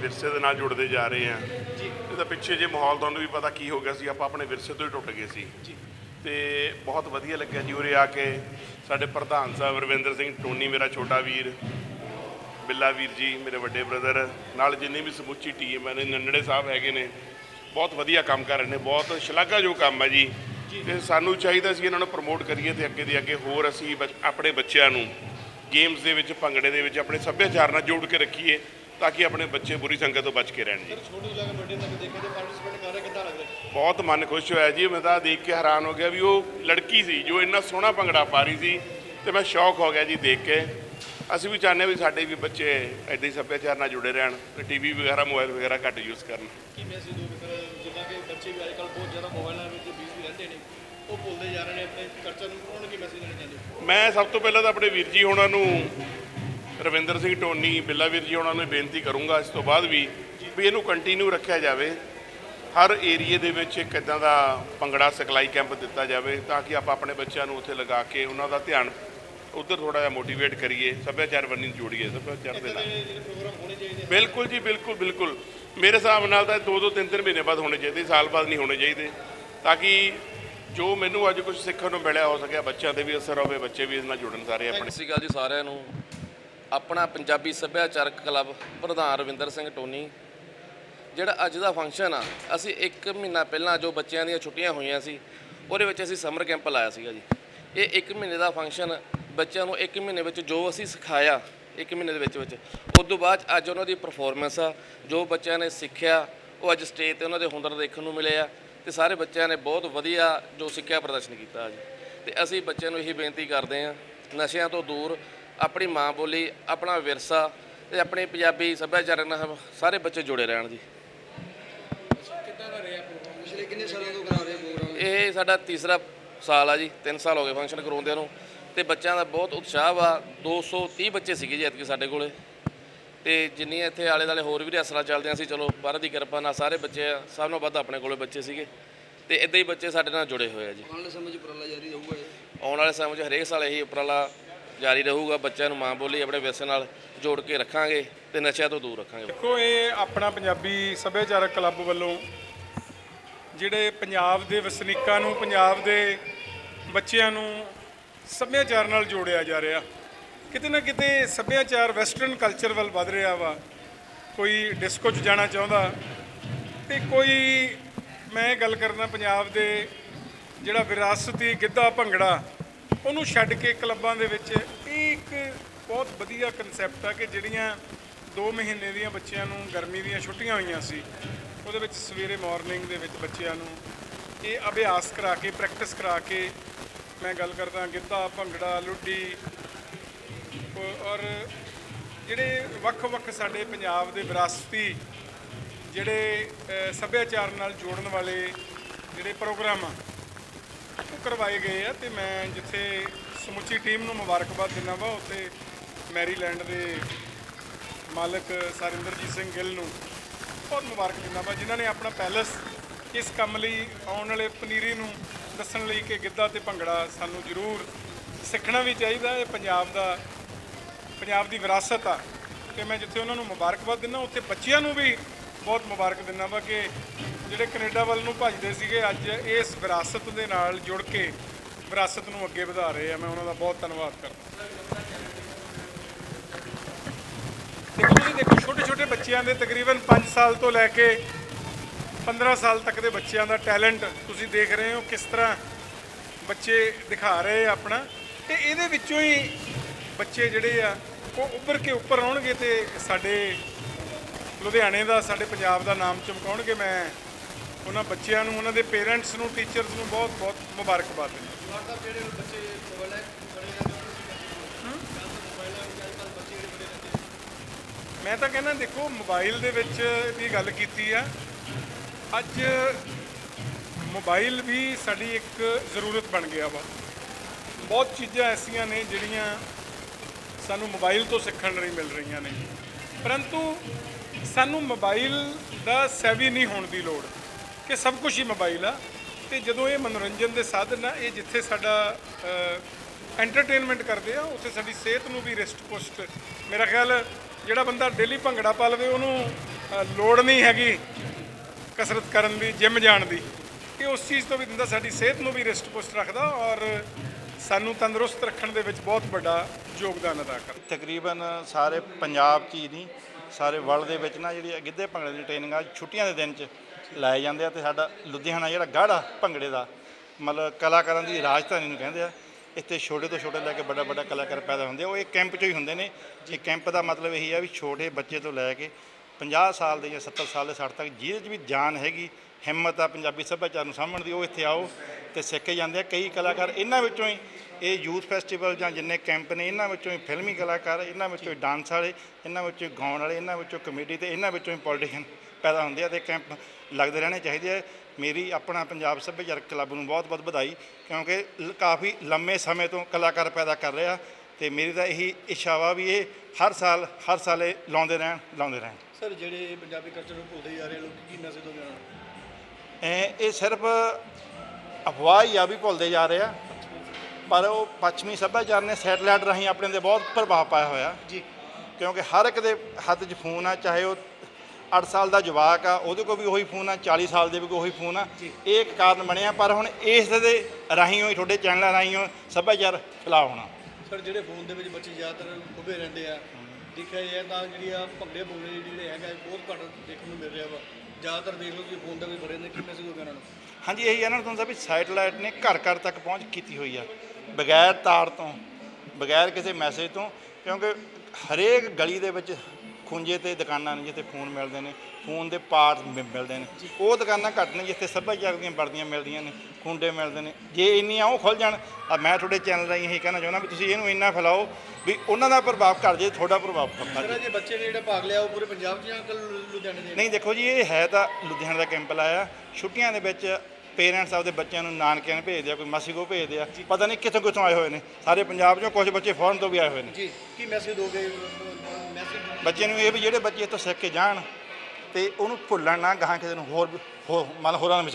ਵਿਰਸੇ ਦੇ ਨਾਲ ਜੁੜਦੇ ਜਾ ਰਹੇ ਹਾਂ ਇਹਦਾ ਪਿੱਛੇ ਜੇ ਮਾਹੌਲ ਤੁਹਾਨੂੰ ਵੀ ਪਤਾ ਕੀ ਹੋ ਗਿਆ ਸੀ ਆਪਾਂ ਆਪਣੇ ਵਿਰਸੇ ਤੋਂ ਹੀ ਟੁੱਟ ਗਏ ਸੀ। ਤੇ ਬਹੁਤ ਵਧੀਆ ਲੱਗਿਆ ਜੀ ਉਰੇ ਆ ਕੇ। ਸਾਡੇ ਪ੍ਰਧਾਨ ਸਾਹਿਬ ਰਵਿੰਦਰ ਸਿੰਘ ਟੋਨੀ ਮੇਰਾ ਛੋਟਾ ਵੀਰ ਬਿੱਲਾ ਵੀਰ ਜੀ ਮੇਰੇ ਵੱਡੇ ਬ੍ਰਦਰ ਨਾਲ ਜਿੰਨੀ ਵੀ ਸਮੁੱਚੀ ਟੀਮ ਹੈ ਨੇ ਨੰਨੜੇ ਸਾਹਿਬ ਹੈਗੇ ਨੇ ਬਹੁਤ ਵਧੀਆ ਕੰਮ ਕਰ ਰਹੇ ਨੇ ਬਹੁਤ ਸ਼ਲਾਘਾਯੋਗ ਕੰਮ ਹੈ ਜੀ। ਤੇ ਸਾਨੂੰ ਚਾਹੀਦਾ ਸੀ ਇਹਨਾਂ ਨੂੰ ਪ੍ਰਮੋਟ ਕਰੀਏ ਤੇ ਅੱਗੇ ਦੇ ਅੱਗੇ ਹੋਰ ਅਸੀਂ ਆਪਣੇ ਬੱਚਿਆਂ ਨੂੰ ਗੇਮਸ ਦੇ ਵਿੱਚ ਭੰਗੜੇ ਦੇ ਵਿੱਚ ਆਪਣੇ ਸੱਭਿਆਚਾਰ ਨਾਲ ਜੋੜ ਕੇ ਰੱਖੀਏ। ਤਾਂ ਕਿ ਆਪਣੇ ਬੱਚੇ ਬੁਰੀ ਸੰਗਤ ਤੋਂ ਬਚ ਕੇ ਰਹਿਣ ਜੀ। ਛੋਟੇ ਤੋਂ ਲੈ ਕੇ ਵੱਡੇ ਤੱਕ ਦੇਖੇ ਤੇ ਪਾਰਟਿਸਿਪੇਟ ਕਰ ਰਹੇ ਕਿੱਦਾਂ ਲੱਗ ਰਿਹਾ ਬਹੁਤ ਮਨ ਖੁਸ਼ ਹੋਇਆ ਜੀ ਮੈਂ ਤਾਂ ਦੇਖ ਕੇ ਹੈਰਾਨ ਹੋ ਗਿਆ ਵੀ ਉਹ ਲੜਕੀ ਸੀ ਜੋ ਇੰਨਾ ਸੋਹਣਾ ਭੰਗੜਾ ਪਾ ਰਹੀ ਸੀ ਤੇ ਮੈਂ ਸ਼ੌਕ ਹੋ ਗਿਆ ਜੀ ਦੇਖ ਕੇ। ਅਸੀਂ ਵੀ ਚਾਹੁੰਦੇ ਹਾਂ ਵੀ ਸਾਡੇ ਵੀ ਬੱਚੇ ਐਦਾਂ ਹੀ ਸੱਭਿਆਚਾਰ ਨਾਲ ਜੁੜੇ ਰਹਿਣ ਤੇ ਟੀਵੀ ਵਗੈਰਾ ਮੋਬਾਈਲ ਵਗੈਰਾ ਘੱਟ ਯੂਜ਼ ਕਰਨ। ਕੀ ਮੈਸੇਜ ਦੋ ਫਿਰ ਜਿੱਦਾਂ ਕਿ ਬੱਚੇ ਵੀ ਅੱਜਕੱਲ ਬਹੁਤ ਜ਼ਿਆਦਾ ਮੋਬਾਈਲਾਂ ਵਿੱਚ ਬਿਜ਼ੀ ਰਹਿੰਦੇ ਨੇ ਉਹ ਭੁੱਲਦੇ ਜਾ ਰਹੇ ਨੇ ਆਪਣੇ ਕਲਚਰ ਨੂੰ ਉਹਨਾਂ ਨੂੰ ਕੀ ਮੈਸੇਜ ਦੇਣਾ ਚਾਹੁੰਦੇ ਹੋ? ਮੈਂ ਸਭ ਤੋਂ ਪਹਿਲਾਂ ਤਾਂ ਆਪਣੇ ਵੀਰ ਜੀ ਉਹਨਾਂ ਨੂੰ ਰਵਿੰਦਰ ਸਿੰਘ ਟੋਨੀ ਬਿੱਲਾ ਵੀਰ ਜੀ, ਉਹਨਾਂ ਨੂੰ ਬੇਨਤੀ ਕਰੂੰਗਾ ਇਸ ਤੋਂ ਬਾਅਦ ਵੀ ਵੀ ਇਹਨੂੰ ਕੰਟੀਨਿਊ ਰੱਖਿਆ ਜਾਵੇ। ਹਰ ਏਰੀਏ ਦੇ ਵਿੱਚ ਇੱਕ ਇਦਾਂ ਦਾ ਭੰਗੜਾ ਸਿਖਲਾਈ ਕੈਂਪ ਦਿੱਤਾ ਜਾਵੇ ਤਾਂ ਕਿ ਆਪਾਂ ਆਪਣੇ ਬੱਚਿਆਂ ਨੂੰ ਉੱਥੇ ਲਗਾ ਕੇ ਉਹਨਾਂ ਦਾ ਧਿਆਨ ਉਧਰ ਥੋੜਾ ਜਿਹਾ ਮੋਟੀਵੇਟ ਕਰੀਏ, ਸੱਭਿਆਚਾਰ ਬੰਨੀ ਜੋੜੀਏ, ਸੱਭਿਆਚਾਰ ਦੇ ਨਾਲ। ਬਿਲਕੁਲ ਜੀ, ਬਿਲਕੁਲ ਬਿਲਕੁਲ। ਮੇਰੇ ਹਿਸਾਬ ਨਾਲ ਤਾਂ ਦੋ ਦੋ, ਤਿੰਨ ਤਿੰਨ ਮਹੀਨੇ ਬਾਅਦ ਹੋਣੇ ਚਾਹੀਦੇ, ਸਾਲ ਬਾਅਦ ਨਹੀਂ ਹੋਣੇ ਚਾਹੀਦੇ। ਤਾਂ ਕਿ ਜੋ ਮੈਨੂੰ ਅੱਜ ਕੁਝ ਸਿੱਖਣ ਨੂੰ ਮਿਲਿਆ ਹੋ ਸਕਿਆ, ਬੱਚਿਆਂ ਤੇ ਵੀ ਅਸਰ ਹੋਵੇ, ਬੱਚੇ ਵੀ ਇਸ ਨਾਲ ਜੁੜਨ ਸਾਰੇ ਆਪਣੇ। ਸਤਿ ਸ਼੍ਰੀ ਅਕਾਲ ਜੀ ਸਾਰਿਆਂ ਨੂੰ। ਆਪਣਾ ਪੰਜਾਬੀ ਸੱਭਿਆਚਾਰਕ ਕਲੱਬ ਪ੍ਰਧਾਨ ਰਵਿੰਦਰ ਸਿੰਘ ਟੋਨੀ। ਜਿਹੜਾ ਅੱਜ ਦਾ ਫੰਕਸ਼ਨ ਆ, ਅਸੀਂ 1 ਮਹੀਨਾ ਪਹਿਲਾਂ ਜੋ ਬੱਚਿਆਂ ਦੀਆਂ ਛੁੱਟੀਆਂ ਹੋਈਆਂ ਸੀ, ਉਹਦੇ ਵਿੱਚ ਅਸੀਂ ਸਮਰ ਕੈਂਪ ਲਾਇਆ ਸੀਗਾ ਜੀ। ਇਹ 1 ਮਹੀਨੇ ਦਾ ਫੰਕਸ਼ਨ ਬੱਚਿਆਂ ਨੂੰ 1 ਮਹੀਨੇ ਵਿੱਚ ਜੋ ਅਸੀਂ ਸਿਖਾਇਆ 1 ਮਹੀਨੇ ਦੇ ਵਿੱਚ ਵਿੱਚ, ਉਸ ਤੋਂ ਬਾਅਦ 'ਚ ਅੱਜ ਉਹਨਾਂ ਦੀ ਪਰਫਾਰਮੈਂਸ ਆ, ਜੋ ਬੱਚਿਆਂ ਨੇ ਸਿੱਖਿਆ, ਉਹ ਅੱਜ ਸਟੇਜ ਤੇ ਉਹਨਾਂ ਦੇ ਹੁਨਰ ਦੇਖਣ ਨੂੰ ਮਿਲੇ ਆ, ਤੇ ਸਾਰੇ ਬੱਚਿਆਂ ਨੇ ਬਹੁਤ ਵਧੀਆ ਜੋ ਸਿੱਖਿਆ ਪ੍ਰਦਰਸ਼ਨ ਕੀਤਾ ਅੱਜ ਤੇ ਅਸੀਂ ਬੱਚਿਆਂ ਨੂੰ ਇਹੀ ਬੇਨਤੀ ਕਰਦੇ ਹਾਂ ਨਸ਼ਿਆਂ ਤੋਂ ਦੂਰ ਆਪਣੀ ਮਾਂ ਬੋਲੀ ਆਪਣਾ ਵਿਰਸਾ ਤੇ ਆਪਣੇ ਪੰਜਾਬੀ ਸੱਭਿਆਚਾਰ ਨਾਲ ਸਾਰੇ ਬੱਚੇ ਜੁੜੇ ਰਹਿਣ ਜੀ। ਕਿੱਦਾਂ ਦਾ ਰਿਹਾ ਪ੍ਰੋਗਰਾਮ ਪਿਛਲੇ ਕਿੰਨੇ ਸਾਲਾਂ ਤੋਂ ਕਰਾ ਰਹੇ ਪ੍ਰੋਗਰਾਮ? ਇਹ ਸਾਡਾ ਤੀਸਰਾ ਸਾਲ ਆ ਜੀ 3 ਸਾਲ ਹੋ ਗਏ ਫੰਕਸ਼ਨ ਕਰਾਉਂਦਿਆਂ ਨੂੰ। ਤੇ ਬੱਚਿਆਂ ਦਾ ਬਹੁਤ ਉਤਸ਼ਾਹ ਵਾ 230 ਬੱਚੇ ਸੀਗੇ ਜੀ ਐਤਕੀ ਸਾਡੇ ਕੋਲੇ। ਤੇ ਜਿੰਨੀਆਂ ਇੱਥੇ ਆਲੇ ਦਾਲੇ ਹੋਰ ਵੀ ਰਿਹਰਸਲਾਂ ਚੱਲਦੀਆਂ ਸੀ ਚਲੋ ਬਾਹਰ ਦੀ ਕਿਰਪਾ ਨਾਲ ਸਾਰੇ ਬੱਚੇ ਆ, ਸਭ ਨਾਲੋਂ ਵੱਧ ਆਪਣੇ ਕੋਲੇ ਬੱਚੇ ਸੀਗੇ। ਤੇ ਇਦਾਂ ਹੀ ਬੱਚੇ ਸਾਡੇ ਨਾਲ ਜੁੜੇ ਹੋਏ ਆ ਜੀ। ਆਉਣ ਵਾਲੇ ਸਮੇਂ 'ਚ ਉਪਰਾਲਾ ਜਾਰੀ ਰਹੂਗਾ ਇਹ? ਆਉਣ ਵਾਲੇ ਸਮੇਂ 'ਚ ਹਰੇਕ ਸਾਲ ਇਹੀ ਉਪਰਾਲਾ ਜਾਰੀ ਰਹੂਗਾ, ਬੱਚਿਆਂ ਨੂੰ ਮਾਂ ਬੋਲੀ ਆਪਣੇ ਵਿਰਸੇ ਨਾਲ ਜੋੜ ਕੇ ਰੱਖਾਂਗੇ ਤੇ ਨਸ਼ਿਆਂ ਤੋਂ ਦੂਰ ਰੱਖਾਂਗੇ। ਦੇਖੋ, ਇਹ ਆਪਣਾ ਪੰਜਾਬੀ ਸੱਭਿਆਚਾਰਕ ਕਲੱਬ ਵੱਲੋਂ ਜਿਹੜੇ ਪੰਜਾਬ ਦੇ ਵਸਨੀਕਾਂ ਨੂੰ, ਪੰਜਾਬ ਦੇ ਬੱਚਿਆਂ ਨੂੰ ਸੱਭਿਆਚਾਰ ਨਾਲ ਜੋੜਿਆ ਜਾ ਰਿਹਾ, ਕਿਤੇ ਨਾ ਕਿਤੇ ਸੱਭਿਆਚਾਰ ਵੈਸਟਰਨ ਕਲਚਰ ਵੱਲ ਵੱਧ ਰਿਹਾ ਵਾ। ਕੋਈ ਡਿਸਕੋ 'ਚ ਜਾਣਾ ਚਾਹੁੰਦਾ ਤੇ ਕੋਈ, ਮੈਂ ਗੱਲ ਕਰਨਾ ਪੰਜਾਬ ਦੇ ਜਿਹੜਾ ਵਿਰਾਸਤੀ ਗਿੱਧਾ ਭੰਗੜਾ ਉਹਨੂੰ ਛੱਡ ਕੇ ਕਲੱਬਾਂ ਦੇ ਵਿੱਚ ਇਹ ਇੱਕ ਬਹੁਤ ਵਧੀਆ ਕਨਸੈਪਟ ਆ ਕਿ ਜਿਹੜੀਆਂ 2 ਮਹੀਨੇ ਦੀਆਂ ਬੱਚਿਆਂ ਨੂੰ ਗਰਮੀ ਦੀਆਂ ਛੁੱਟੀਆਂ ਹੋਈਆਂ ਸੀ, ਉਹਦੇ ਵਿੱਚ ਸਵੇਰੇ ਮਾਰਨਿੰਗ ਦੇ ਵਿੱਚ ਬੱਚਿਆਂ ਨੂੰ ਇਹ ਅਭਿਆਸ ਕਰਾ ਕੇ ਪ੍ਰੈਕਟਿਸ ਕਰਾ ਕੇ ਮੈਂ ਗੱਲ ਕਰਦਾ ਗਿੱਧਾ, ਭੰਗੜਾ, ਲੁੱਡੀ ਔਰ ਜਿਹੜੇ ਵੱਖ-ਵੱਖ ਸਾਡੇ ਪੰਜਾਬ ਦੇ ਵਿਰਾਸਤੀ ਜਿਹੜੇ ਸੱਭਿਆਚਾਰ ਨਾਲ ਜੋੜਨ ਵਾਲੇ ਜਿਹੜੇ ਪ੍ਰੋਗਰਾਮ ਆ ਉਹ ਕਰਵਾਏ ਗਏ ਆ ਤੇ ਮੈਂ ਜਿੱਥੇ ਸਮੁੱਚੀ ਟੀਮ ਨੂੰ ਮੁਬਾਰਕਬਾਦ ਦਿੰਦਾ ਵਾ, ਉੱਥੇ ਮੈਰੀਲੈਂਡ ਦੇ ਮਾਲਕ ਸਰਿੰਦਰਜੀਤ ਸਿੰਘ ਗਿੱਲ ਨੂੰ ਬਹੁਤ ਮੁਬਾਰਕ ਦਿੰਦਾ ਵਾ, ਜਿਨ੍ਹਾਂ ਨੇ ਆਪਣਾ ਪੈਲਸ ਇਸ ਕੰਮ ਲਈ ਆਉਣ ਵਾਲੇ ਪਨੀਰੀ ਨੂੰ ਦੱਸਣ ਲਈ ਕਿ ਗਿੱਧਾ ਤੇ ਭੰਗੜਾ ਸਾਨੂੰ ਜ਼ਰੂਰ ਸਿੱਖਣਾ ਵੀ ਚਾਹੀਦਾ, ਇਹ ਪੰਜਾਬ ਦਾ, ਪੰਜਾਬ ਦੀ ਵਿਰਾਸਤ ਆ। ਤੇ ਮੈਂ ਜਿੱਥੇ ਉਹਨਾਂ ਨੂੰ ਮੁਬਾਰਕਬਾਦ ਦਿੰਦਾ, ਉੱਥੇ ਬੱਚਿਆਂ ਨੂੰ ਵੀ ਬਹੁਤ ਮੁਬਾਰਕ ਦਿੰਦਾ ਵਾ ਕਿ ਜਿਹੜੇ ਕੈਨੇਡਾ ਵੱਲ ਨੂੰ ਭੱਜਦੇ ਸੀਗੇ, ਅੱਜ ਇਸ ਵਿਰਾਸਤ ਦੇ ਨਾਲ ਜੁੜ ਕੇ ਵਿਰਾਸਤ ਨੂੰ ਅੱਗੇ ਵਧਾ ਰਹੇ ਆ। ਮੈਂ ਉਹਨਾਂ ਦਾ ਬਹੁਤ ਧੰਨਵਾਦ ਕਰਦਾ। ਦੇਖੋ ਤੁਸੀਂ ਦੇਖੋ ਛੋਟੇ ਛੋਟੇ ਬੱਚਿਆਂ ਦੇ ਤਕਰੀਬਨ 5 ਸਾਲ ਤੋਂ ਲੈ ਕੇ 15 ਸਾਲ ਤੱਕ ਦੇ ਬੱਚਿਆਂ ਦਾ ਟੈਲੈਂਟ ਤੁਸੀਂ ਦੇਖ ਰਹੇ ਹੋ, ਕਿਸ ਤਰ੍ਹਾਂ ਬੱਚੇ ਦਿਖਾ ਰਹੇ ਆ ਆਪਣਾ। ਤੇ ਇਹਦੇ ਵਿੱਚੋਂ ਹੀ ਬੱਚੇ ਜਿਹੜੇ ਆ, ਉਹ ਉੱਭਰ ਕੇ ਉੱਪਰ ਆਉਣਗੇ ਤੇ ਸਾਡੇ ਲੁਧਿਆਣੇ ਦਾ ਸਾਡੇ ਪੰਜਾਬ ਦਾ ਨਾਮ ਚਮਕਾਉਣਗੇ ਮੈਂ ਉਹਨਾਂ ਬੱਚਿਆਂ ਨੂੰ ਉਹਨਾਂ ਦੇ ਪੇਰੈਂਟਸ ਨੂੰ ਟੀਚਰਸ ਨੂੰ ਬਹੁਤ ਬਹੁਤ ਮੁਬਾਰਕਬਾਦ ਦਿੰਦਾ ਮੈਂ ਤਾਂ ਕਹਿੰਦਾ ਦੇਖੋ ਮੋਬਾਈਲ ਦੇ ਵਿੱਚ ਵੀ ਗੱਲ ਕੀਤੀ ਆ। ਅੱਜ ਮੋਬਾਈਲ ਵੀ ਸਾਡੀ ਇੱਕ ਜ਼ਰੂਰਤ ਬਣ ਗਿਆ ਵਾ। ਬਹੁਤ ਚੀਜ਼ਾਂ ਐਸੀਆਂ ਨੇ ਜਿਹੜੀਆਂ ਸਾਨੂੰ ਮੋਬਾਈਲ ਤੋਂ ਸਿੱਖਣ ਲਈ ਮਿਲ ਰਹੀਆਂ ਨੇ। ਪਰੰਤੂ ਸਾਨੂੰ ਮੋਬਾਈਲ ਦਾ ਸੈਵੀ ਨਹੀਂ ਹੋਣ ਦੀ ਲੋੜ, ਕਿ ਸਭ ਕੁਝ ਹੀ ਮੋਬਾਈਲ ਆ। ਤੇ ਜਦੋਂ ਇਹ ਮਨੋਰੰਜਨ ਦੇ ਸਾਧਨ ਆ, ਇਹ ਜਿੱਥੇ ਸਾਡਾ ਐਂਟਰਟੇਨਮੈਂਟ ਕਰਦੇ ਆ, ਉੱਥੇ ਸਾਡੀ ਸਿਹਤ ਨੂੰ ਵੀ ਰਿਸਟ ਪੁਸ਼ਟ ਮੇਰਾ ਖਿਆਲ ਜਿਹੜਾ ਬੰਦਾ ਡੇਲੀ ਭੰਗੜਾ ਪਾ ਲਵੇ ਉਹਨੂੰ ਲੋੜ ਨਹੀਂ ਹੈਗੀ ਕਸਰਤ ਕਰਨ ਦੀ ਜਿਮ ਜਾਣ ਦੀ। ਇਹ ਉਸ ਚੀਜ਼ ਤੋਂ ਵੀ ਦਿੰਦਾ, ਸਾਡੀ ਸਿਹਤ ਨੂੰ ਵੀ ਰਿਸਟ ਪੁਸ਼ਟ ਰੱਖਦਾ ਔਰ ਸਾਨੂੰ ਤੰਦਰੁਸਤ ਰੱਖਣ ਦੇ ਵਿੱਚ ਬਹੁਤ ਵੱਡਾ ਯੋਗਦਾਨ ਅਦਾ ਕਰ ਤਕਰੀਬਨ ਸਾਰੇ ਪੰਜਾਬ 'ਚ ਹੀ ਨਹੀਂ, ਸਾਰੇ ਵਰਲਡ ਦੇ ਵਿੱਚ ਨਾ ਜਿਹੜੀ ਗਿੱਧੇ ਭੰਗੜੇ ਦੀ ਟ੍ਰੇਨਿੰਗ ਆ, ਛੁੱਟੀਆਂ ਦੇ ਦਿਨ 'ਚ ਲਾਏ ਜਾਂਦੇ ਆ ਤੇ ਸਾਡਾ ਲੁਧਿਆਣਾ ਜਿਹੜਾ ਗਾੜਾ ਭੰਗੜੇ ਦਾ, ਮਤਲਬ ਕਲਾਕਾਰਾਂ ਦੀ ਰਾਜਧਾਨੀ ਨੂੰ ਕਹਿੰਦੇ ਆ, ਇੱਥੇ ਛੋਟੇ ਤੋਂ ਛੋਟੇ ਲੈ ਕੇ ਵੱਡਾ ਵੱਡਾ ਕਲਾਕਾਰ ਪੈਦਾ ਹੁੰਦੇ ਆ, ਉਹ ਇਹ ਕੈਂਪ 'ਚੋਂ ਹੀ ਹੁੰਦੇ ਨੇ। ਇਹ ਕੈਂਪ ਦਾ ਮਤਲਬ ਇਹੀ ਆ ਵੀ ਛੋਟੇ ਬੱਚੇ ਤੋਂ ਲੈ ਕੇ 50 ਸਾਲ ਦੇ ਜਾਂ 70 ਸਾਲ ਦੇ 60 ਤੱਕ, ਜਿਹਦੇ 'ਚ ਵੀ ਜਾਨ ਹੈਗੀ, ਹਿੰਮਤ ਆ ਪੰਜਾਬੀ ਸੱਭਿਆਚਾਰ ਨੂੰ ਸਾਂਭਣ ਦੀ, ਉਹ ਇੱਥੇ ਆਓ ਤੇ ਸਿੱਖ ਕੇ ਜਾਂਦੇ ਆ। ਕਈ ਕਲਾਕਾਰ ਇਹਨਾਂ ਵਿੱਚੋਂ ਹੀ, ਇਹ ਯੂਥ ਫੈਸਟੀਵਲ ਜਾਂ ਜਿੰਨੇ ਕੈਂਪ ਨੇ, ਇਹਨਾਂ ਵਿੱਚੋਂ ਹੀ ਫਿਲਮੀ ਕਲਾਕਾਰ, ਇਹਨਾਂ ਵਿੱਚੋਂ ਹੀ ਡਾਂਸ ਵਾਲੇ, ਇਹਨਾਂ ਵਿੱਚੋਂ ਹੀ ਗਾਉਣ ਵਾਲੇ, ਇਹਨਾਂ ਵਿੱਚੋਂ ਕਮੇਡੀ ਤੇ ਇਹਨਾਂ ਵਿੱਚੋਂ ਹੀ ਪੋਲੀਟੀਸ਼ੀਅਨ ਪੈਦਾ ਹੁੰਦੇ ਆ ਤੇ ਕੈਂਪ ਲੱਗਦੇ ਰਹਿਣੇ ਚਾਹੀਦੇ ਆ। ਮੇਰੀ ਆਪਣਾ ਪੰਜਾਬ ਸੱਭਿਆਚਾਰਕ ਕਲੱਬ ਨੂੰ ਬਹੁਤ ਬਹੁਤ ਵਧਾਈ, ਕਿਉਂਕਿ ਲ- ਕਾਫੀ ਲੰਮੇ ਸਮੇਂ ਤੋਂ ਕਲਾਕਾਰ ਪੈਦਾ ਕਰ ਰਿਹਾ ਤੇ ਮੇਰੀ ਤਾਂ ਇਹੀ ਇੱਛਾ ਵਾ ਵੀ ਇਹ ਹਰ ਸਾਲ ਹਰ ਸਾਲ ਇਹ ਲਾਉਂਦੇ ਰਹਿਣ ਲਾਉਂਦੇ ਰਹਿਣ। ਸਰ ਜਿਹੜੇ ਪੰਜਾਬੀ ਕਲਚਰ ਨੂੰ ਭੁੱਲਦੇ ਜਾ ਰਹੇ ਆ, ਲੋਕੀ ਕੀ ਮੈਸੇਜ ਦੋਗੇ ਉਹਨਾਂ ਨੂੰ ਇਹ ਇਹ ਸਿਰਫ ਅਫਵਾਹ ਹੀ ਆ ਵੀ ਭੁੱਲਦੇ ਜਾ ਰਹੇ ਆ। ਪਰ ਉਹ ਪੱਛਮੀ ਸੱਭਿਆਚਾਰ ਨੇ ਸੈਟਲਾਈਟ ਰਾਹੀਂ ਆਪਣੇ ਤੇ ਬਹੁਤ ਪ੍ਰਭਾਵ ਪਾਇਆ ਹੋਇਆ। ਜੀ। ਕਿਉਂਕਿ ਹਰ ਇੱਕ ਦੇ ਹੱਥ 'ਚ ਫੋਨ ਆ ਚਾਹੇ ਉਹ 8 ਸਾਲ ਦਾ ਜਵਾਕ ਆ ਉਹਦੇ ਕੋਲ ਵੀ ਉਹੀ ਫੋਨ ਆ 40 ਸਾਲ ਦੇ ਵੀ ਉਹੀ ਫੋਨ ਆ। ਇਹ ਇੱਕ ਕਾਰਨ ਬਣਿਆ ਪਰ ਹੁਣ ਇਸ ਦੇ ਰਾਹੀਂ ਹੀ ਤੁਹਾਡੇ ਚੈਨਲਾਂ ਰਾਹੀਂ ਓ ਸੱਭਿਆਚਾਰ ਫੈਲਾ ਹੋਣਾ। ਪਰ ਜਿਹੜੇ ਫੋਨ ਦੇ ਵਿੱਚ ਬੱਚੇ ਜ਼ਿਆਦਾਤਰ ਖੁੱਬੇ ਰਹਿੰਦੇ ਆ। ਦੇਖਿਆ ਜਾਏ ਤਾਂ ਜਿਹੜੀ ਆ ਭੰਗੜੇ ਭੰਗੜੇ ਜਿਹੜੇ ਹੈਗਾ ਬਹੁਤ ਘੱਟ ਦੇਖਣ ਨੂੰ ਮਿਲ ਰਿਹਾ ਵਾ। ਜ਼ਿਆਦਾਤਰ ਦੇਖ ਲਓ ਕਿ ਫੋਨ ਦੇ ਵਿੱਚ ਬੜੇ ਨੇ ਕੀ ਮੈਸੇਜ ਦੋਗੇ ਉਹਨਾਂ ਨੂੰ। ਹਾਂਜੀ, ਇਹੀ ਇਹਨਾਂ ਨੂੰ ਤੁਹਾਨੂੰ ਵੀ ਸੈਟਲਾਈਟ ਨੇ ਘਰ ਘਰ ਤੱਕ ਪਹੁੰਚ ਕੀਤੀ ਹੋਈ ਆ। ਬਗੈਰ ਤਾਰ ਤੋਂ, ਬਗੈਰ ਕਿਸੇ ਮੈਸੇਜ ਤੋਂ, ਕਿਉਂਕਿ ਹਰੇਕ ਗਲੀ ਦੇ ਵਿੱਚ ਖੁੰਝੇ ਤੇ ਦੁਕਾਨਾਂ ਨੇ ਜਿੱਥੇ ਫੋਨ ਮਿਲਦੇ ਨੇ ਫੋਨ ਦੇ ਪਾਰਟ ਮਿਲਦੇ ਨੇ। ਉਹ ਦੁਕਾਨਾਂ ਘੱਟ ਨੇ ਜਿੱਥੇ ਸੱਭਿਆਚਾਰ ਦੀਆਂ ਵਰਦੀਆਂ ਮਿਲਦੀਆਂ ਨੇ ਖੁੰਡੇ ਮਿਲਦੇ ਨੇ। ਜੇ ਇੰਨੀਆਂ ਉਹ ਖੁੱਲ ਜਾਣ ਮੈਂ ਤੁਹਾਡੇ ਚੈਨਲ ਰਾਹੀਂ ਇਹੀ ਕਹਿਣਾ ਚਾਹੁੰਦਾ ਵੀ ਤੁਸੀਂ ਇਹਨੂੰ ਇੰਨਾ ਫੈਲਾਓ ਵੀ ਉਹਨਾਂ ਦਾ ਪ੍ਰਭਾਵ ਘਟ ਜੇ ਤੁਹਾਡਾ ਪ੍ਰਭਾਵ ਘੱਟ ਜੇ ਬੱਚੇ ਨੇ ਜਿਹੜਾ ਭਾਗ ਲਿਆ ਉਹ ਪੂਰੇ ਪੰਜਾਬ 'ਚ ਜਾਂ ਲੁਧਿਆਣੇ ਦੇ? ਨਹੀਂ ਦੇਖੋ ਜੀ ਇਹ ਹੈ ਤਾਂ ਲੁਧਿਆਣਾ ਦਾ ਕੈਂਪ ਲਾਇਆ। ਛੁੱਟੀਆਂ ਦੇ ਵਿੱਚ ਪੇਰੈਂਟਸ ਆਪਦੇ ਬੱਚਿਆਂ ਨੂੰ ਨਾਨਕਿਆਂ ਨੂੰ ਭੇਜਦੇ ਆ ਕੋਈ ਮਾਸੀ ਕੋ ਭੇਜਦੇ ਆ। ਪਤਾ ਨਹੀਂ ਕਿੱਥੋਂ ਕਿੱਥੋਂ ਆਏ ਹੋਏ ਨੇ। ਸਾਰੇ ਪੰਜਾਬ ਚੋਂ ਕੁਝ ਬੱਚੇ ਫੋਰਨ ਤੋਂ ਵੀ ਆਏ ਹੋਏ ਨੇ। ਜੀ ਕੀ ਮੈਸੇਜ ਦੋਗੇ? ਬੱਚੇ ਨੂੰ ਇਹ ਵੀ ਜਿਹੜੇ ਬੱਚੇ ਇੱਥੋਂ ਸਿੱਖ ਕੇ ਜਾਣ ਤੇ ਉਹਨੂੰ ਭੁੱਲਣ ਨਾ ਗਾਹਾਂ ਕਿਸੇ ਨੂੰ ਹੋਰ ਹੋਰ ਮਨ ਹੋਰਾਂ ਨੂੰ